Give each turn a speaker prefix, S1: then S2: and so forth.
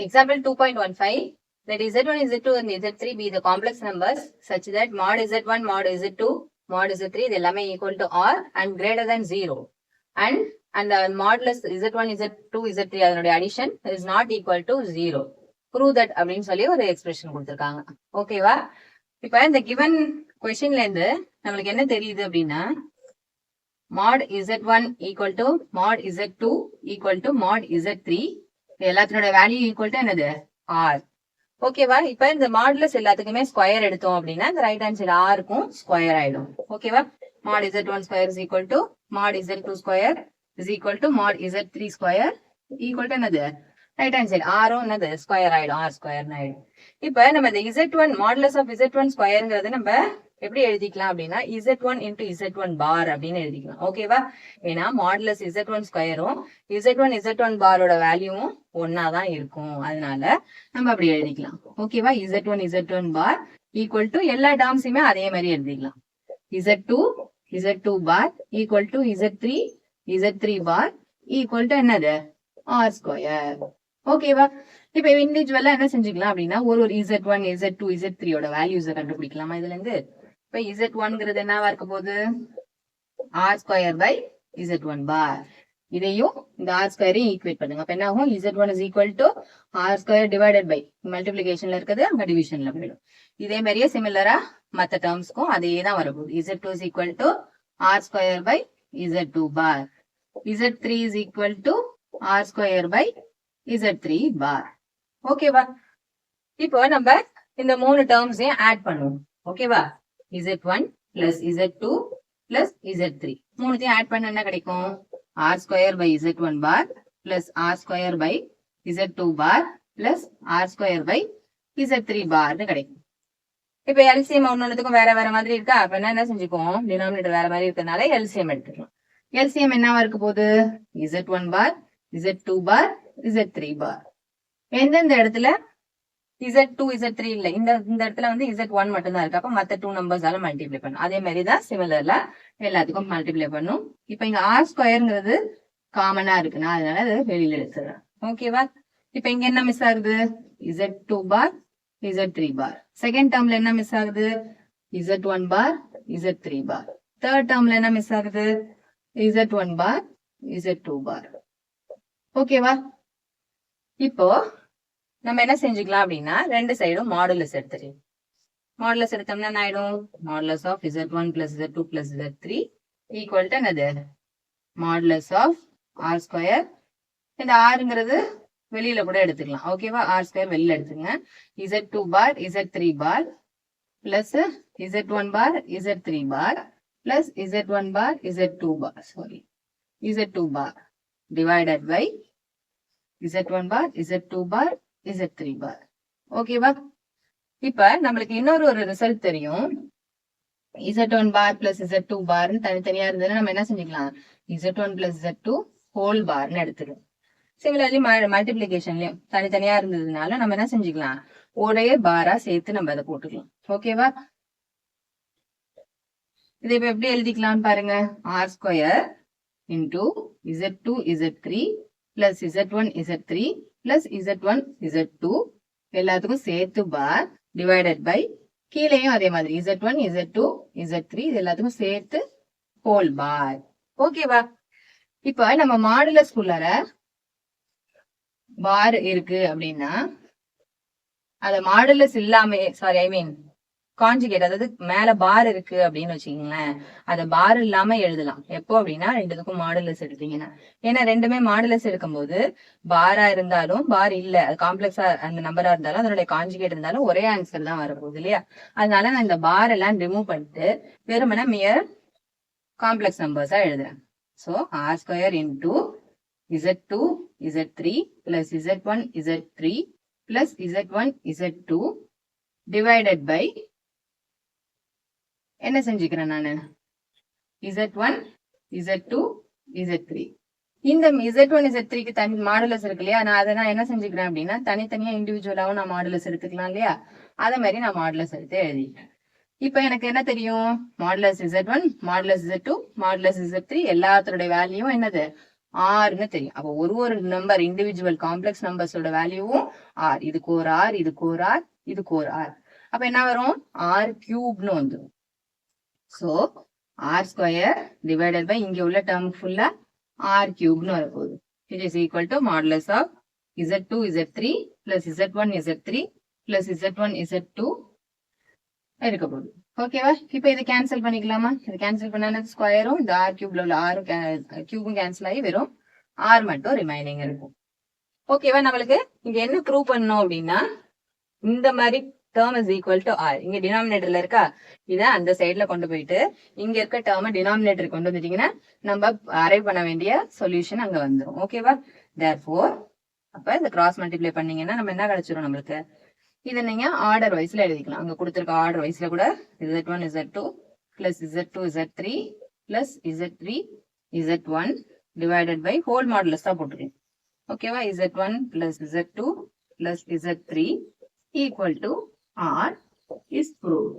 S1: Example 2.15 that Z1, Z2 and Z3 be the complex numbers such that mod Z1, mod Z2, mod Z3 இது எல்லாமே equal to R and greater than 0 and and the modulus Z1, Z2, Z3 அதனுடைய addition is not equal to 0 prove that அப்படின்னு சொல்லி ஒரு expression கொடுத்திருக்காங்க ஓகேவா இப்ப இந்த given கொஸ்டின்ல இருந்து நம்மளுக்கு என்ன தெரியுது அப்படின்னா mod Z1 equal to mod Z2 equal to mod Z3 எல்லாத்தினோட வேல்யூ ஈக்குவல் டு என்னது? ஆர் ஓகேவா இப்ப இந்த மாடுலஸ் எல்லாத்துக்குமே ஸ்கொயர் எடுத்தோம் அப்படின்னா இந்த ரைட் ஹேண்ட் சைடு ஆருக்கும் ஸ்கொயர் ஆயிடும். ஓகேவா mod Z one square is equal to mod Z two square is equal to mod Z three square equal to என்னது? ரைட் ஹேண்ட் சைடு ஆரும் என்னது? ஸ்கொயர் ஆயிடும். ஆர் ஸ்கொயர் ஆயிடும். இப்ப நம்ம இந்த Z one modulus of Z one ஸ்கொயர்ங்கிறது நம்ம எப்படி எழுதிக்கலாம் அப்படின்னா Z one into Z one bar அப்படின்னு எழுதிக்கலாம். ஓகேவா ஏன்னா மாடலஸ் இசட் ஒன் ஸ்கொயரும் இசட் ஒன் இசட் ஒன் பாரோட வேல்யூவும் ஒன்னா தான் இருக்கும். அதனால நம்ம அப்படி எழுதிக்கலாம். ஓகேவா Z one Z one bar equal to எல்லா டேர்ம்ஸுமே அதே மாதிரி எழுதிக்கலாம். Z two Z two bar equal to Z three Z three bar equal to என்னது? ஆர் ஸ்கொயர் ஓகேவா இப்ப இண்டிவிஜுவலா என்ன செஞ்சுக்கலாம் அப்படின்னா ஒரு ஒரு Z one Z two Z த்ரீயோட வேல்யூஸை கண்டுபிடிக்கலாமா இதுல இருந்து? இப்ப இசட் ஒன்ங்கிறது என்னவா இருக்க போகுது R square by Z one bar இதையும் இந்த ஆர் ஸ்கொயரையும் ஈக்குவேட் பண்ணுங்க. அப்ப என்ன ஆகும் Z one is equal to R square divided by மல்டிபிளிகேஷன்ல இருக்குது அங்க டிவிஷன்ல போயிடும். இதே மாதிரியே சிமிலரா மத்த டேர்ம்ஸ்க்கும் அதே தான் வரப்போகுது. Z two is equal to R square by Z two bar Z three is equal to R square by Z three bar ஓகேவா இப்போ நம்ம இந்த மூணு டேர்ம்ஸையும் ஆட் பண்ணுவோம். ஓகேவா Z one plus Z two plus Z three மூணுத்தையும் add பண்ண என்ன கிடைக்கும்? R square by Z one bar plus R square by Z two bar plus R square by Z three பார்னு கிடைக்கும். இப்ப எல்சிஎம் ஒன்னொன்னுக்கும் வேற வேற மாதிரி இருக்கா? அப்ப என்ன என்ன செஞ்சுக்குவோம்? டினாமினேட்டர் வேற மாதிரி இருக்கிறதுனால எல்சிஎம் எடுத்துக்கலாம். எல்சிஎம் என்னவா இருக்க போகுது? Z one bar Z two bar Z three bar எந்தெந்த இடத்துல இசட் டூ இசட் த்ரீ இல்ல. இந்த இந்த இடத்துல வந்து இசட் ஒன் மட்டும் தான் இருக்கு. அப்ப மத்த டூ நம்பர்ஸால மல்டிப்ளை பண்ணும். அதே மாதிரி தான் சிமிலர்ல எல்லாத்துக்கும் மல்டிப்ளை பண்ணும். இப்ப இங்க ஆர் ஸ்கொயர்ங்கிறது காமனா இருக்கு. நான் அதனால அது வெளியில எடுத்துறேன். ஓகேவா இப்ப இங்க என்ன மிஸ் ஆகுது? Z two bar Z three bar second டேர்ம்ல என்ன மிஸ் ஆகுது? Z one bar Z three bar third டேர்ம்ல என்ன மிஸ் ஆகுது? Z one bar Z two bar ஓகேவா இப்போ நம்ம என்ன செஞ்சுக்கலாம் அப்படின்னா ரெண்டு சைடும் மாடுலஸ் எடுத்துரு மாடுலஸ் எடுத்தோம்னா என்ன ஆயிடும்? Modulus of Z one plus Z two plus Z three equal to என்னது? மாடுலஸ் ஆஃப் ஆர் ஸ்கொயர் இந்த ஆறுங்கிறது வெளியில கூட எடுத்துக்கலாம். ஓகேவா ஆர் ஸ்கொயர் வெளியில எடுத்துங்க. Z two bar Z three bar plus Z one bar Z three bar plus Z one bar Z two bar sorry Z two bar divided by Z one bar Z two bar Z three bar ஓகேவா இப்ப நம்மளுக்கு இன்னொரு ஒரு result தெரியும். Z one bar plus Z two பார்னு தனித்தனியா இருந்ததுன்னா நம்ம என்ன செஞ்சுக்கலாம்? Z one plus Z two whole பார்னு எடுத்துக்கலாம். சிமிலர்லி மல்டிபிளிகேஷன்லயும் தனித்தனியா இருந்ததுனால நம்ம என்ன செஞ்சுக்கலாம்? ஒரே பாரா சேர்த்து நம்ம அதை போட்டுக்கலாம். ஓகேவா இதை இப்ப எப்படி எழுதிக்கலாம்னு பாருங்க. R square into Z two Z three plus Z one Z three plus Z one Z two எல்லாத்துக்கும் சேர்த்து பார் டிவைடட் பை கீழேயும் அதே மாதிரி. Z one Z two Z three இது எல்லாத்துக்கும் சேர்த்து ஹோல் பார் ஓகேவா இப்ப நம்ம மாடுலஸ் குள்ளார பார் இருக்கு அப்படின்னா அத மாடுலஸ் இல்லாம சாரி ஐ மீன் காஞ்சுகேட் அதாவது மேல பார் இருக்கு அப்படின்னு வச்சுக்கீங்களேன். அத பார் இல்லாம எழுதலாம். எப்போ அப்படின்னா ரெண்டுத்துக்கும் மாடுலஸ் எடுத்தீங்கன்னா. ஏன்னா ரெண்டுமே மாடுலஸ் எடுக்கும்போது பாரா இருந்தாலும் பார் இல்ல. அது காம்ப்ளெக்ஸா அந்த நம்பரா இருந்தாலும் அதனுடைய காஞ்சுகேட் இருந்தாலும் ஒரே ஆன்சர் தான் வரப்போகுது இல்லையா? அதனால நான் இந்த பார் எல்லாம் ரிமூவ் பண்ணிட்டு பெருமன மியர் காம்ப்ளெக்ஸ் நம்பர்ஸா எழுதுறேன். So R square into Z two Z three plus Z one Z three plus Z one Z two divided by என்ன செஞ்சுக்கிறேன் நான்? Z one Z two Z three இந்த இசட் ஒன் இசட் த்ரீக்கு தனி modulus இருக்கு இல்லையா? நான் அதை நான் என்ன செஞ்சுக்கிறேன் அப்படின்னா தனித்தனியா இண்டிவிஜுவலாவும் நான் மாடுலஸ் எடுத்துக்கலாம் இல்லையா? அதே மாதிரி நான் மாடுலஸ் எடுத்து எழுதிட்டேன். இப்ப எனக்கு என்ன தெரியும்? Modulus Z one modulus Z two modulus Z three எல்லாத்தோட வேல்யூவும் என்னது? ஆர்னு தெரியும். அப்போ ஒரு ஒரு நம்பர் இண்டிவிஜுவல் காம்ப்ளெக்ஸ் நம்பர்ஸோட வேல்யூவும் ஆர் இதுக்கு ஒரு ஆர் இதுக்கு ஒரு ஆர் இதுக்கு ஒரு ஆர் அப்ப என்ன வரும்? ஆர் கியூப்னு வந்துடும் so R square divided by இங்க உள்ள டேர்ம் ஃபுல்லா ஆர் கியூப்னு வரப்போகுது. It is equal to modulus of Z two Z three plus Z one Z three plus Z one Z two இருக்க போகுது ஓகேவா இப்போ இதை கேன்சல் பண்ணிக்கலாமா? இது கேன்சல் பண்ணாலும் ஸ்கொயரும் இந்த ஆர் கியூப்ல உள்ள ஆரும் கியூபும் கேன்சல் ஆகி வெறும் ஆர் மட்டும் ரிமைனிங் இருக்கும். ஓகேவா நம்மளுக்கு? இங்க என்ன ப்ரூவ் பண்ணோம் அப்படின்னா இந்த மாதிரி term is equal to R இங்க டினாமினேட்டர்ல இருக்கா? இதை அந்த சைட்ல கொண்டு போயிட்டு இங்க இருக்க டேர்ம் டினாமினேட்டர் கொண்டு வந்துட்டீங்கன்னா நம்ம அரைவ் பண்ண வேண்டிய சொல்யூஷன் அங்க வந்துடும் ஓகேவா தேர் ஃபோர் அப்ப இந்த கிராஸ் மல்டிப்ளை பண்ணீங்கன்னா நம்ம என்ன கிடைச்சிரும் நம்மளுக்கு? இதை நீங்க ஆர்டர் வைஸ்ல எழுதிக்கலாம். அங்க கொடுத்துருக்க ஆர்டர் வைஸ்ல கூட Z one Z two plus Z two Z three plus Z three Z one divided by whole modulus தான் போட்டுருக்கேன். ஓகேவா Z one plus Z two plus Z three equal to R is prove